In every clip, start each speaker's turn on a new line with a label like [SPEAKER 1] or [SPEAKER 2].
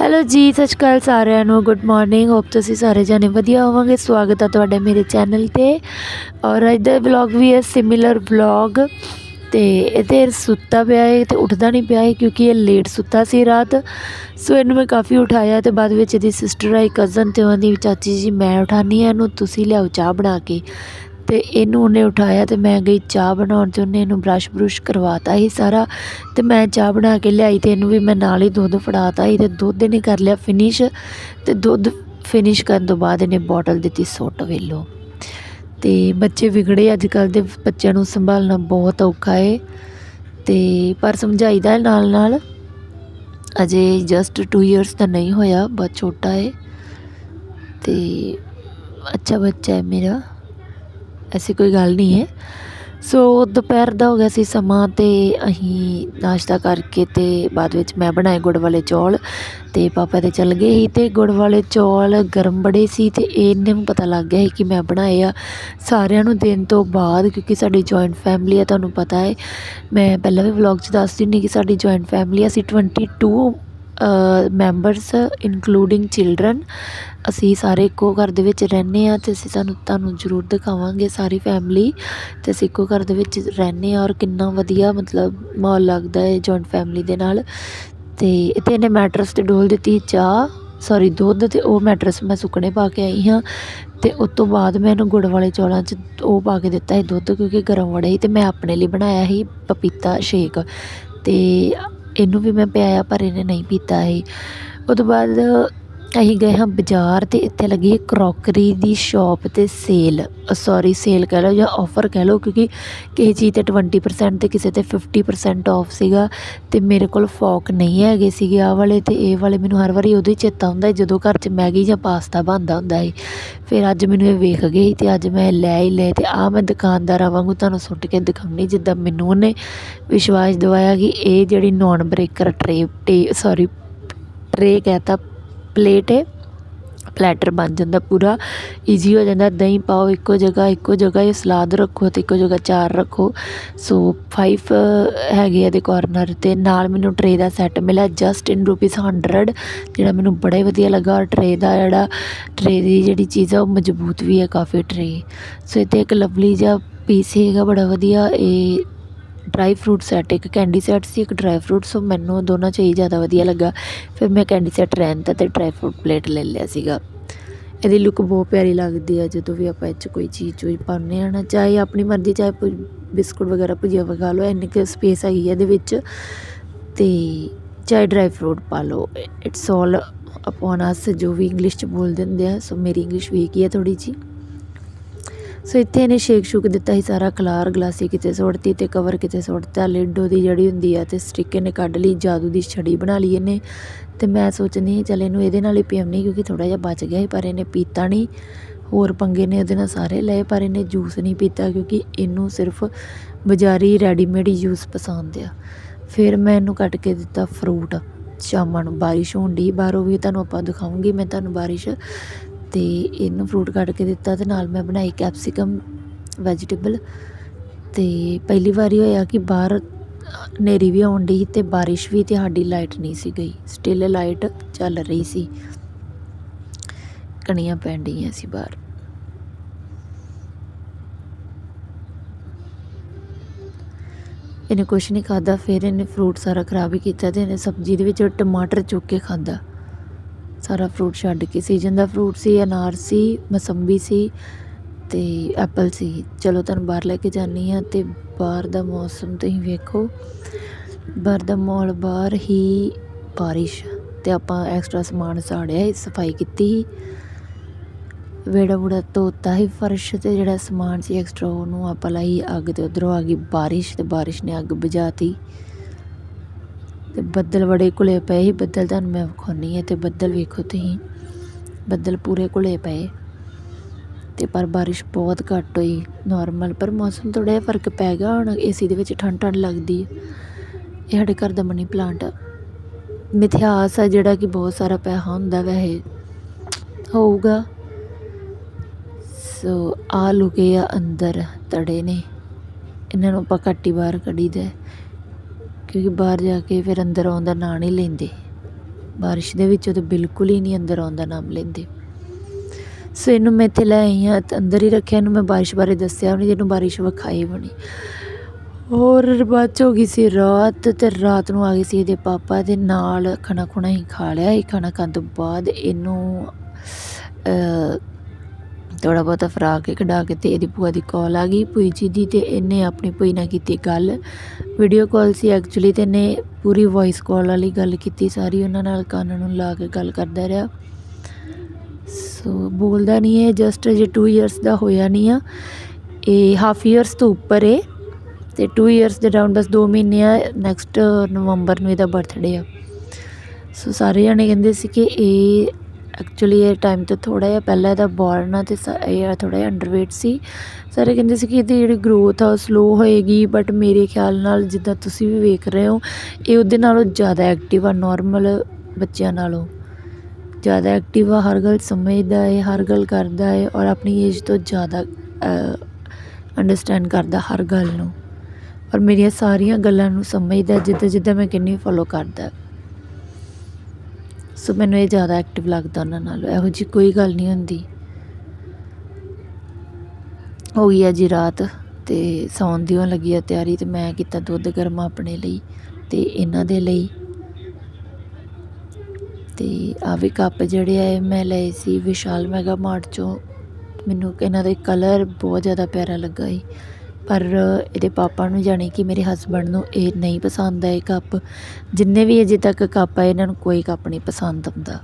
[SPEAKER 1] Hello ਜੀ, ਸਤਿ ਸ਼੍ਰੀ ਅਕਾਲ ਸਾਰਿਆਂ ਨੂੰ। ਗੁੱਡ ਮਾਰਨਿੰਗ ਹੋਪ ਤੁਸੀਂ ਸਾਰੇ ਜਾਣੇ ਵਧੀਆ ਹੋਵੋਗੇ। ਸਵਾਗਤ ਹੈ ਤੁਹਾਡਾ ਮੇਰੇ ਚੈਨਲ ਤੇ। ਔਰ ਅੱਜ ਦਾ ਵਲੌਗ ਵੀ ਹੈ ਸਿਮਿਲਰ ਵਲੌਗ ਤੇ ਇਹਦੇ ਸੁੱਤਾ ਪਿਆ ਹੈ ਤੇ ਉੱਠਦਾ ਨਹੀਂ ਪਿਆ ਹੈ ਕਿਉਂਕਿ ਇਹ ਲੇਟ ਸੁੱਤਾ ਸੀ ਰਾਤ। ਸੋ ਇਹਨੂੰ ਮੈਂ ਕਾਫੀ ਉਠਾਇਆ ਤੇ ਬਾਅਦ ਵਿੱਚ ਇਹਦੀ ਸਿਸਟਰ ਆਈ ਕਜ਼ਨ ਤੇ ਉਹਦੀ ਚਾਚੀ ਜੀ, ਮੈਂ ਉਠਾਨੀ ਆ ਇਹਨੂੰ, ਤੁਸੀਂ ਲਿਆਓ ਚਾਹ ਬਣਾ ਕੇ। ਅਤੇ ਇਹਨੂੰ ਉਹਨੇ ਉਠਾਇਆ ਅਤੇ ਮੈਂ ਗਈ ਚਾਹ ਬਣਾਉਣ ਤੇ ਉਹਨੇ ਇਹਨੂੰ ਬਰੱਸ਼ ਬਰੁਸ਼ ਕਰਵਾਤਾ ਸੀ ਸਾਰਾ। ਅਤੇ ਮੈਂ ਚਾਹ ਬਣਾ ਕੇ ਲਿਆਈ ਅਤੇ ਇਹਨੂੰ ਵੀ ਮੈਂ ਨਾਲ ਹੀ ਦੁੱਧ ਫੜਾਤਾ ਸੀ ਅਤੇ ਦੁੱਧ ਇਹਨੇ ਕਰ ਲਿਆ ਫਿਨਿਸ਼ ਅਤੇ ਦੁੱਧ ਫਿਨਿਸ਼ ਕਰਨ ਤੋਂ ਬਾਅਦ ਇਹਨੇ ਬੋਟਲ ਦਿੱਤੀ ਸੁੱਟ ਵੇਲੋ। ਅਤੇ ਬੱਚੇ ਵਿਗੜੇ ਅੱਜ ਕੱਲ੍ਹ ਦੇ ਬੱਚਿਆਂ ਨੂੰ ਸੰਭਾਲਣਾ ਬਹੁਤ ਔਖਾ ਏ। ਅਤੇ ਪਰ ਸਮਝਾਈਦਾ ਹੈ ਨਾਲ ਨਾਲ ਅਜੇ ਜਸਟ 2 ਇਅਰਸ ਦਾ ਨਹੀਂ ਹੋਇਆ, ਬਹੁਤ ਛੋਟਾ ਏ। ਅਤੇ ਅੱਛਾ ਬੱਚਾ ਹੈ ਮੇਰਾ। ਐਸੀ ਕੋਈ ਗੱਲ ਨਹੀਂ ਹੈ। ਸੋ ਦੁਪਹਿਰ ਦਾ ਹੋ ਗਿਆ ਸੀ ਸਮਾਂ ਤੇ ਅਸੀਂ ਨਾਸ਼ਤਾ ਕਰਕੇ ਤੇ ਬਾਅਦ ਵਿੱਚ ਮੈਂ ਬਣਾਏ ਗੁੜ ਵਾਲੇ ਚੌਲ ਤੇ ਪਾਪਾ ਤੇ ਚੱਲ ਗਏ ਸੀ ਤੇ ਗੁੜ ਵਾਲੇ ਚੌਲ ਗਰਮ ਬੜੇ ਸੀ ਤੇ ਇਹਨੇ ਨੂੰ ਪਤਾ ਲੱਗ ਗਿਆ ਸੀ ਕਿ ਮੈਂ ਬਣਾਏ ਆ। ਸਾਰਿਆਂ ਨੂੰ ਦੇਣ ਤੋਂ ਬਾਅਦ ਕਿਉਂਕਿ ਸਾਡੀ ਜੁਆਇੰਟ ਫੈਮਿਲੀ ਆ, ਤੁਹਾਨੂੰ ਪਤਾ ਹੈ। ਮੈਂ ਪਹਿਲਾਂ ਵੀ ਵਲੌਗ 'ਚ ਦੱਸ ਹੁੰਦੀ ਕਿ ਸਾਡੀ ਜੁਆਇੰਟ ਫੈਮਿਲੀ ਅਸੀਂ 22 ਮੈਂਬਰਸ ਇਨਕਲੂਡਿੰਗ ਚਿਲਡਰਨ ਅਸੀਂ ਸਾਰੇ ਇੱਕੋ ਘਰ ਦੇ ਵਿੱਚ ਰਹਿੰਦੇ ਹਾਂ ਅਤੇ ਅਸੀਂ ਸਾਨੂੰ ਤੁਹਾਨੂੰ ਜ਼ਰੂਰ ਦਿਖਾਵਾਂਗੇ ਸਾਰੀ ਫੈਮਿਲੀ ਅਤੇ ਅਸੀਂ ਇੱਕੋ ਘਰ ਦੇ ਵਿੱਚ ਰਹਿੰਦੇ ਹਾਂ ਔਰ ਕਿੰਨਾ ਵਧੀਆ ਮਤਲਬ ਮਾਹੌਲ ਲੱਗਦਾ ਹੈ ਜੁਆਇੰਟ ਫੈਮਿਲੀ ਦੇ ਨਾਲ। ਅਤੇ ਇੱਥੇ ਇਹਨੇ ਮੈਟਰਸ ਤੇ ਡੋਲ ਦਿੱਤੀ ਚਾਹ ਸੋਰੀ ਦੁੱਧ ਅਤੇ ਉਹ ਮੈਟਰਸ ਮੈਂ ਸੁੱਕਣੇ ਪਾ ਕੇ ਆਈ ਹਾਂ ਅਤੇ ਉਸ ਤੋਂ ਬਾਅਦ ਮੈਂ ਇਹਨੂੰ ਗੁੜ ਵਾਲੇ ਚੌਲਾਂ 'ਚ ਉਹ ਪਾ ਕੇ ਦਿੱਤਾ ਸੀ ਦੁੱਧ ਕਿਉਂਕਿ ਗਰਮ ਬੜਾ ਸੀ ਅਤੇ ਮੈਂ ਆਪਣੇ ਲਈ ਬਣਾਇਆ ਸੀ ਪਪੀਤਾ ਸ਼ੇਕ ਅਤੇ ਇਹਨੂੰ ਵੀ ਮੈਂ ਪਿਆਇਆ ਪਰ ਇਹਨੇ ਨਹੀਂ ਪੀਤਾ ਸੀ। ਉਹ ਤੋਂ ਬਾਅਦ ਅਸੀਂ ਗਏ ਹਾਂ ਬਾਜ਼ਾਰ ਤੇ ਇੱਥੇ ਲੱਗੀ ਕਰੋਕਰੀ ਦੀ ਸ਼ਾਪ ਤੇ ਸੇਲ ਸੌਰੀ ਸੇਲ ਕਹਿ ਲਓ ਜਾਂ ਆਫਰ ਕਹਿ ਲਓ ਕਿਉਂਕਿ ਕਿਸੇ ਚੀਜ਼ ਤੇ 20% ਤੇ ਕਿਸੇ ਤੇ 50% ਆਫ ਸੀਗਾ ਤੇ ਮੇਰੇ ਕੋਲ ਫੋਕ ਨਹੀਂ ਹੈਗੇ ਸੀਗੇ ਆਹ ਵਾਲੇ ਤੇ ਇਹ ਵਾਲੇ ਮੈਨੂੰ ਹਰ ਵਾਰੀ ਉਦੋਂ ਹੀ ਚੇਤਾ ਹੁੰਦਾ ਜਦੋਂ ਘਰ 'ਚ ਮੈਗੀ ਜਾਂ ਪਾਸਤਾ ਬਣਦਾ ਹੁੰਦਾ ਹੈ ਫਿਰ ਅੱਜ ਮੈਨੂੰ ਇਹ ਵੇਖ ਗਏ ਤੇ ਅੱਜ ਮੈਂ ਲੈ ਹੀ ਲਏ ਤੇ ਆ ਮੈਂ ਦੁਕਾਨਦਾਰਾਂ ਵਾਂਗੂ ਤੁਹਾਨੂੰ ਸੁੱਟ ਕੇ ਦਿਖਾਉਣੀ ਜਿੱਦਾਂ ਮੈਨੂੰ ਉਹਨੇ ਵਿਸ਼ਵਾਸ ਦਿਵਾਇਆ ਕਿ ਇਹ ਜਿਹੜੀ ਨੌਨ ਬ੍ਰੇਕਰ ਟਰੇ ਟੇ ਸੌਰੀ ਟਰੇ ਕਹਤਾ ਪਲੇਟ ਹੈ, ਪਲੈਟਰ ਬਣ ਜਾਂਦਾ ਪੂਰਾ ਈਜ਼ੀ ਹੋ ਜਾਂਦਾ, ਦਹੀਂ ਪਾਓ ਇੱਕੋ ਜਗ੍ਹਾ ਇੱਕੋ ਜਗ੍ਹਾ, ਇਹ ਸਲਾਦ ਰੱਖੋ ਤੇ ਇੱਕੋ ਜਗ੍ਹਾ ਚਾਰ ਰੱਖੋ। ਸੋ 5 ਹੈਗੇ ਇਹਦੇ ਕਾਰਨਰ ਤੇ, ਨਾਲ ਮੈਨੂੰ ਟਰੇ ਦਾ ਸੈੱਟ ਮਿਲਿਆ ਜਸਟ ਇਨ ਰੁਪੀਸ 100 ਜਿਹੜਾ ਮੈਨੂੰ ਬੜਾ ਹੀ ਵਧੀਆ ਲੱਗਾ, ਔਰ ਟਰੇ ਦਾ ਜਿਹੜਾ ਟਰੇ ਦੀ ਜਿਹੜੀ ਚੀਜ਼ ਆ, ਉਹ ਮਜ਼ਬੂਤ ਵੀ ਹੈ ਕਾਫੀ ਟਰੇ ਸੋ ਇੱਥੇ ਇੱਕ ਲਵਲੀ ਜਿਹਾ ਪੀਸ ਹੈਗਾ, ਬੜਾ ਵਧੀਆ, ਇਹ ਡਰਾਈ ਫਰੂਟ ਸੈੱਟ ਇੱਕ ਕੈਂਡੀ ਸੈੱਟ ਸੀ, ਇੱਕ ਡਰਾਈ ਫਰੂਟ ਸੋ ਮੈਨੂੰ ਦੋਨਾਂ 'ਚ ਹੀ ਜ਼ਿਆਦਾ ਵਧੀਆ ਲੱਗਾ। ਫਿਰ ਮੈਂ ਕੈਂਡੀ ਸੈੱਟ ਰਹਿਣ ਤਾ ਤੇ ਡਰਾਈ ਫਰੂਟ ਪਲੇਟ ਲੈ ਲਿਆ ਸੀਗਾ। ਇਹਦੀ ਲੁੱਕ ਬਹੁਤ ਪਿਆਰੀ ਲੱਗਦੀ ਆ, ਜਦੋਂ ਵੀ ਆਪਾਂ ਇਹ 'ਚ ਕੋਈ ਚੀਜ਼ ਚੂਜ਼ ਪਾਉਂਦੇ ਆ ਨਾ, ਚਾਹੇ ਆਪਣੀ ਮਰਜ਼ੀ, ਚਾਹੇ ਭੁ- ਬਿਸਕੁਟ ਵਗੈਰਾ ਭੁਜੀਆ ਵਗਾ ਲਓ, ਇੰਨੀ ਕੁ ਸਪੇਸ ਹੈਗੀ ਆ ਇਹਦੇ ਵਿੱਚ। ਤੇ ਚਾਹੇ ਡਰਾਈ ਫਰੂਟ ਪਾ ਲਓ ਇਟਸ ਆਲ ਅਪਨ ਅਸ ਜੋ ਵੀ ਇੰਗਲਿਸ਼ 'ਚ ਬੋਲਦੇ ਹੁੰਦੇ ਆ, ਸੋ ਮੇਰੀ ਇੰਗਲਿਸ਼ ਵੀਕ ਹੀ ਹੈ ਥੋੜੀ ਜੀ ਸੋ ਇੱਥੇ ਇਹਨੇ ਸ਼ੇਕ ਸ਼ੂਕ ਦਿੱਤਾ ਸੀ, ਸਾਰਾ ਖਲਾਰ ਗਲਾਸੀ ਕਿਤੇ ਸੁੱਟਤੀ ਤੇ ਕਵਰ ਕਿਤੇ ਸੁੱਟਤਾ ਲਿਡੋ ਦੀ ਜਿਹੜੀ ਹੁੰਦੀ ਆ ਤੇ ਸਟਿਕ ਨੇ ਕੱਢ ਲਈ, ਜਾਦੂ ਦੀ ਛੜੀ ਬਣਾ ਲਈ ਇਹਨੇ। ਤੇ ਮੈਂ ਸੋਚਦੀ ਸੀ ਚੱਲ ਇਹਨੂੰ ਇਹਦੇ ਨਾਲ ਹੀ ਪਿਆਉਣੀ ਕਿਉਂਕਿ ਥੋੜਾ ਜਿਹਾ ਬਚ ਗਿਆ ਸੀ, ਪਰ ਇਹਨੇ ਪੀਤਾ ਨਹੀਂ। ਹੋਰ ਪੰਗੇ ਨੇ ਉਹਦੇ ਨਾਲ ਸਾਰੇ ਲਏ, ਪਰ ਇਹਨੇ ਜੂਸ ਨਹੀਂ ਪੀਤਾ, ਕਿਉਂਕਿ ਇਹਨੂੰ ਸਿਰਫ ਬਜ਼ਾਰੀ ਰੈਡੀਮੇਡ ਹੀ ਜੂਸ ਪਸੰਦ ਆ। ਫਿਰ ਮੈਂ ਇਹਨੂੰ ਕੱਟ ਕੇ ਦਿੱਤਾ ਫਰੂਟ ਸ਼ਾਮਾਂ ਨੂੰ ਬਾਰਿਸ਼ ਹੋਣ ਦੀ ਬਾਹਰੋਂ ਵੀ ਤੁਹਾਨੂੰ ਆਪਾਂ ਦਿਖਾਉਂਗੀ ਮੈਂ ਤੁਹਾਨੂੰ ਬਾਰਿਸ਼ ਤੇ ਇਹਨੂੰ ਫਰੂਟ ਕੱਟ ਕੇ ਦਿੱਤਾ ਤੇ ਨਾਲ ਮੈਂ ਬਣਾਈ ਕੈਪਸਿਕਮ ਵੈਜੀਟੇਬਲ ਤੇ ਪਹਿਲੀ ਵਾਰੀ ਹੋਇਆ ਕਿ ਬਾਹਰ ਹਨੇਰੀ ਵੀ ਆਉਣ ਡਈ ਤੇ ਬਾਰਿਸ਼ ਵੀ ਤੇ ਸਾਡੀ ਲਾਈਟ ਨਹੀਂ ਸੀ ਗਈ। ਸਟਿਲ ਲਾਈਟ ਚੱਲ ਰਹੀ ਸੀ। ਕਣੀਆਂ ਪੈਣ ਡਈਆਂ ਸੀ ਬਾਹਰ। ਇਹਨੇ ਕੁਛ ਨਹੀਂ ਖਾਦਾ ਫਿਰ ਇਹਨੇ ਫਰੂਟ ਸਾਰਾ ਖਰਾਬ ਹੀ ਕੀਤਾ ਤੇ ਇਹਨੇ ਸਬਜ਼ੀ ਦੇ ਵਿੱਚ ਟਮਾਟਰ ਚੁੱਕ ਕੇ ਖਾਦਾ ਸਾਰਾ ਫਰੂਟ ਛੱਡ ਕੇ ਸੀਜ਼ਨ ਦਾ ਫਰੂਟ ਸੀ, ਅਨਾਰ ਸੀ, ਮਸੰਬੀ ਸੀ ਤੇ ਐਪਲ ਸੀ। ਚਲੋ ਤੁਹਾਨੂੰ ਬਾਹਰ ਲੈ ਕੇ ਜਾਨੀ ਆ ਤੇ ਬਾਹਰ ਦਾ ਮੌਸਮ ਤੁਸੀਂ ਵੇਖੋ। ਬਾਹਰ ਦਾ ਮਾਹੌਲ, ਬਾਹਰ ਹੀ ਬਾਰਿਸ਼ ਤੇ ਆਪਾਂ ਐਕਸਟਰਾ ਸਮਾਨ ਸਾੜਿਆ ਸੀ, ਸਫ਼ਾਈ ਕੀਤੀ ਸੀ। ਵੇੜਾ ਵੂੜਾ ਧੋਤਾ ਸੀ, ਫਰਸ਼ ਤੇ ਜਿਹੜਾ ਸਮਾਨ ਸੀ ਐਕਸਟਰਾ ਉਹਨੂੰ ਆਪਾਂ ਲਾਈ ਅੱਗ ਤੇ ਉਧਰੋਂ ਆ ਗਈ ਬਾਰਿਸ਼ ਤੇ ਬਾਰਿਸ਼ ਨੇ ਅੱਗ ਬੁਝਾਤੀ ਤੇ ਬੱਦਲ ਬੜੇ ਘੁਲੇ ਪਏ ਸੀ। ਬੱਦਲ ਤੁਹਾਨੂੰ ਮੈਂ ਵਿਖਾਉਂਦੀ ਹਾਂ, ਤੇ ਬੱਦਲ ਵੇਖੋ ਤੁਸੀਂ। ਬੱਦਲ ਪੂਰੇ ਘੁਲੇ ਪਏ। ਤੇ ਪਰ ਬਾਰਿਸ਼ ਬਹੁਤ ਘੱਟ ਹੋਈ ਨਾਰਮਲ ਪਰ ਮੌਸਮ ਥੋੜਾ ਜਿਹਾ ਫ਼ਰਕ ਪੈ ਗਿਆ, ਹੁਣ ਏਸੀ ਦੇ ਵਿੱਚ ਠੰਡ ਠੰਡ ਲੱਗਦੀ ਹੈ ਇਹ ਸਾਡੇ ਘਰ ਦਾ ਮਨੀ ਪਲਾਂਟ ਆ। ਮਿਥਿਆਸ ਆ ਜਿਹੜਾ ਕਿ ਬਹੁਤ ਸਾਰਾ ਪੈਸਾ ਹੁੰਦਾ ਵੈਸੇ, ਹੋਊਗਾ। ਸੋ ਆ ਲੁਕੇ ਆ ਅੰਦਰ, ਤੜੇ ਨੇ। ਇਹਨਾਂ ਨੂੰ ਆਪਾਂ ਘੱਟ ਹੀ ਬਾਹਰ ਕੱਢੀ ਦੇ। ਕਿਉਂਕਿ ਬਾਹਰ ਜਾ ਕੇ ਫਿਰ ਅੰਦਰ ਆਉਣ ਦਾ ਨਾਂ ਨਹੀਂ ਲੈਂਦੇ। ਬਾਰਿਸ਼ ਦੇ ਵਿੱਚ ਉਹ ਤਾਂ ਬਿਲਕੁਲ ਹੀ ਨਹੀਂ ਅੰਦਰ ਆਉਣ ਦਾ ਨਾਮ ਲੈਂਦੇ। ਸੋ ਇਹਨੂੰ ਮੈਂ ਇੱਥੇ ਲੈ ਆਈ ਹਾਂ, ਤੇ ਅੰਦਰ ਹੀ ਰੱਖਿਆ, ਇਹਨੂੰ ਮੈਂ ਬਾਰਿਸ਼ ਬਾਰੇ ਦੱਸਿਆ ਉਹਨੇ ਜਿਹਨੂੰ ਬਾਰਿਸ਼ ਵਿਖਾਈ ਬਣੀ ਹੋਰ ਬਾਅਦ 'ਚ ਹੋ ਗਈ ਸੀ ਰਾਤ, ਤੇ ਰਾਤ ਨੂੰ ਆ ਗਈ ਸੀ ਇਹਦੇ ਪਾਪਾ ਦੇ ਨਾਲ ਖਾਣਾ ਖੁਣਾ ਹੀ ਖਾ ਲਿਆ, ਇਹ ਖਾਣਾ ਖਾਣ ਤੋਂ ਬਾਅਦ ਇਹਨੂੰ ਥੋੜ੍ਹਾ ਬਹੁਤਾ ਫਰਾ ਕੇ ਕਢਾ ਕੇ ਤੇ ਇਹਦੀ ਭੂਆ ਦੀ ਕਾਲ ਆ ਗਈ। ਭੂਈ ਜੀ ਦੀ ਤੇ ਇਹਨੇ ਆਪਣੀ ਭੂਈ ਨਾਲ ਕੀਤੀ ਗੱਲ। ਵੀਡੀਓ ਕਾਲ ਸੀ ਐਕਚੁਅਲੀ ਤੇ ਇਹਨੇ ਪੂਰੀ ਵੌਇਸ ਕਾਲ ਵਾਲੀ ਗੱਲ ਕੀਤੀ, ਸਾਰੀ ਉਹਨਾਂ ਨਾਲ ਕੰਨ ਨੂੰ ਲਾ ਕੇ ਗੱਲ ਕਰਦਾ ਰਿਹਾ। ਸੋ ਬੋਲਦਾ ਨਹੀਂ ਹੈ ਜਸਟ ਜੇ 2 ਇਅਰਸ ਦਾ ਹੋਇਆ ਨਹੀਂ ਆ। ਇਹ ਹਾਫ ਇਅਰਸ ਤੋਂ ਉੱਪਰ ਹੈ ਤੇ 2 ਇਅਰਸ ਦੇ ਅਰਾਊਂਡ ਬਸ 2 ਮਹੀਨੇ ਆ ਨੈਕਸਟ ਨਵੰਬਰ ਨੂੰ ਇਹਦਾ ਬਰਥਡੇ ਆ। ਸੋ ਸਾਰੇ ਜਣੇ ਕਹਿੰਦੇ ਸੀ ਕਿ ਇਹ ਐਕਚੁਅਲੀ ਇਹ ਟਾਈਮ ਤੋਂ ਥੋੜਾ ਜਿਹਾ ਪਹਿਲਾਂ ਇਹਦਾ ਬੋਰਨ ਆ ਤੇ ਇਹ ਥੋੜਾ ਜਿਹਾ ਅੰਡਰਵੇਟ ਸੀ। ਸਾਰੇ ਕਹਿੰਦੇ ਸੀ ਕਿ ਇਹਦੀ ਜਿਹੜੀ ਗਰੋਥ ਆ ਉਹ ਸਲੋ ਹੋਏਗੀ ਬਟ ਮੇਰੇ ਖਿਆਲ ਨਾਲ ਜਿੱਦਾਂ ਤੁਸੀਂ ਵੀ ਵੇਖ ਰਹੇ ਹੋ, ਇਹ ਉਹਦੇ ਨਾਲੋਂ ਜ਼ਿਆਦਾ ਐਕਟਿਵ ਆ ਨਾਰਮਲ ਬੱਚਿਆਂ ਨਾਲੋਂ। ਜ਼ਿਆਦਾ ਐਕਟਿਵ ਆ, ਹਰ ਗੱਲ ਸਮਝਦਾ ਹੈ ਹਰ ਗੱਲ ਕਰਦਾ ਹੈ ਔਰ ਆਪਣੀ ਏਜ ਤੋਂ ਜ਼ਿਆਦਾ ਅੰਡਰਸਟੈਂਡ ਕਰਦਾ ਹਰ ਗੱਲ ਨੂੰ। ਔਰ ਮੇਰੀਆਂ ਸਾਰੀਆਂ ਗੱਲਾਂ ਨੂੰ ਸਮਝਦਾ ਜਿੱਦਾਂ ਜਿੱਦਾਂ ਮੈਂ ਕਿੰਨੀ ਫੋਲੋ ਕਰਦਾ। ਸੋ ਮੈਨੂੰ ਇਹ ਜ਼ਿਆਦਾ ਐਕਟਿਵ ਲੱਗਦਾ ਉਹਨਾਂ ਨਾਲ। ਇਹੋ ਜੀ ਕੋਈ ਗੱਲ ਨਹੀਂ ਹੁੰਦੀ। ਹੋ ਗਈ ਆ ਜੀ ਰਾਤ ਤੇ ਸੌਣ ਦੀ ਹੋਣ ਲੱਗੀ ਆ ਤਿਆਰੀ ਤੇ ਮੈਂ ਕੀਤਾ ਦੁੱਧ ਗਰਮ ਆਪਣੇ ਲਈ ਤੇ ਇਹਨਾਂ ਦੇ ਲਈ। ਤੇ ਆ ਵੀ ਕੱਪ ਜਿਹੜੇ ਆ ਮੈਂ ਲਏ ਸੀ ਵਿਸ਼ਾਲ ਮੈਗਾ ਮਾਰਟ ਚੋਂ। ਮੈਨੂੰ ਇਹਨਾਂ ਦੇ ਕਲਰ ਬਹੁਤ ਜ਼ਿਆਦਾ ਪਿਆਰਾ ਲੱਗਾ ਸੀ। ਪਰ ਇਹਦੇ ਪਾਪਾ ਨੂੰ ਜਾਣੀ ਕਿ ਮੇਰੇ ਹਸਬੈਂਡ ਨੂੰ ਇਹ ਨਹੀਂ ਪਸੰਦ ਆਏ ਕੱਪ। ਜਿੰਨੇ ਵੀ ਅਜੇ ਤੱਕ ਕੱਪ ਆਏ, ਇਹਨਾਂ ਨੂੰ ਕੋਈ ਕੱਪ ਨਹੀਂ ਪਸੰਦ ਆਉਂਦਾ।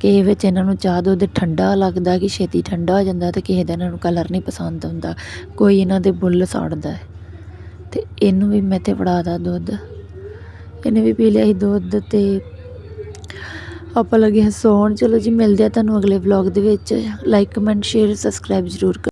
[SPEAKER 1] ਕਿਸੇ ਵਿੱਚ ਇਹਨਾਂ ਨੂੰ ਚਾਹ ਦੁੱਧ ਠੰਡਾ ਲੱਗਦਾ, ਕਿ ਛੇਤੀ ਠੰਡਾ ਹੋ ਜਾਂਦਾ ਤੇ ਕਿਸੇ ਦਾ ਇਹਨਾਂ ਨੂੰ ਕਲਰ ਨਹੀਂ ਪਸੰਦ ਆਉਂਦਾ। ਕੋਈ ਇਹਨਾਂ ਦੇ ਬੁੱਲ ਸਾੜਦਾ ਹੈ। ਤੇ ਇਹਨੂੰ ਵੀ ਮੈਂ ਤੇ ਫੜਾਦਾ ਦੁੱਧ। ਇਹਨੇ ਵੀ ਪੀ ਲਿਆ ਸੀ ਦੁੱਧ ਤੇ ਆਪਾਂ ਲੱਗੇ ਹਾਂ ਸੌਣ। ਚਲੋ ਜੀ, ਮਿਲਦੇ ਆ ਤੁਹਾਨੂੰ ਅਗਲੇ ਵਲੌਗ ਦੇ ਵਿੱਚ। ਲਾਈਕ ਕਮੈਂਟ ਸ਼ੇਅਰ ਸਬਸਕ੍ਰਾਈਬ ਜ਼ਰੂਰ ਕਰ